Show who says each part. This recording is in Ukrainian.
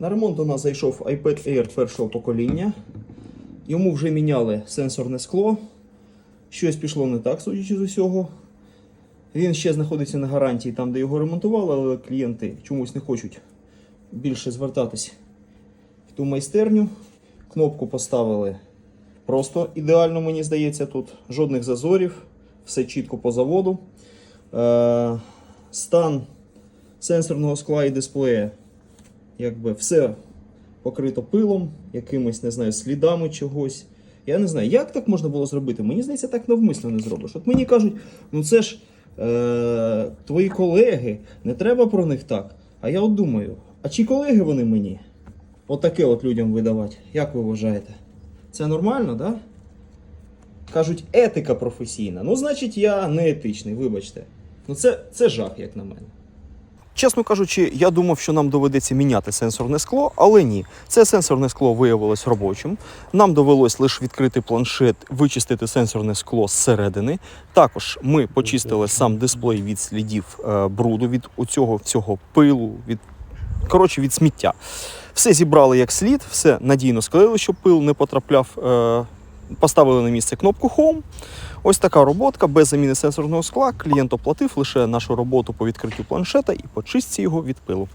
Speaker 1: На ремонт до нас зайшов iPad Air першого покоління. Йому вже міняли сенсорне скло. Щось пішло не так, судячи з усього. Він ще знаходиться на гарантії там, де його ремонтували, але клієнти чомусь не хочуть більше звертатись в ту майстерню. Кнопку поставили просто ідеально, мені здається, тут жодних зазорів, все чітко по заводу. Е, стан сенсорного скла і дисплея, якби все покрито пилом, якимись, не знаю, слідами чогось. Я не знаю, як так можна було зробити. Мені здається, так навмисно не зробиш. От мені кажуть, ну це ж е, твої колеги, не треба про них так. А я от думаю, а чи колеги вони мені? Отаке от людям видавати. Як ви вважаєте? Це нормально, так? Да? Кажуть, етика професійна. Ну, значить, я не етичний, вибачте. Ну, це, це жах, як на мене. Чесно кажучи, я думав, що нам доведеться міняти сенсорне скло, але ні. Це сенсорне скло виявилось робочим. Нам довелось лише відкрити планшет, вичистити сенсорне скло зсередини. Також ми почистили сам дисплей від слідів е, бруду, від оцього цього пилу, від коротше від сміття. Все зібрали як слід, все надійно склеїли, щоб пил не потрапляв. Поставили на місце кнопку Home. Ось така роботка без заміни сенсорного скла. Клієнт оплатив лише нашу роботу по відкриттю планшета і по чистці його від пилу.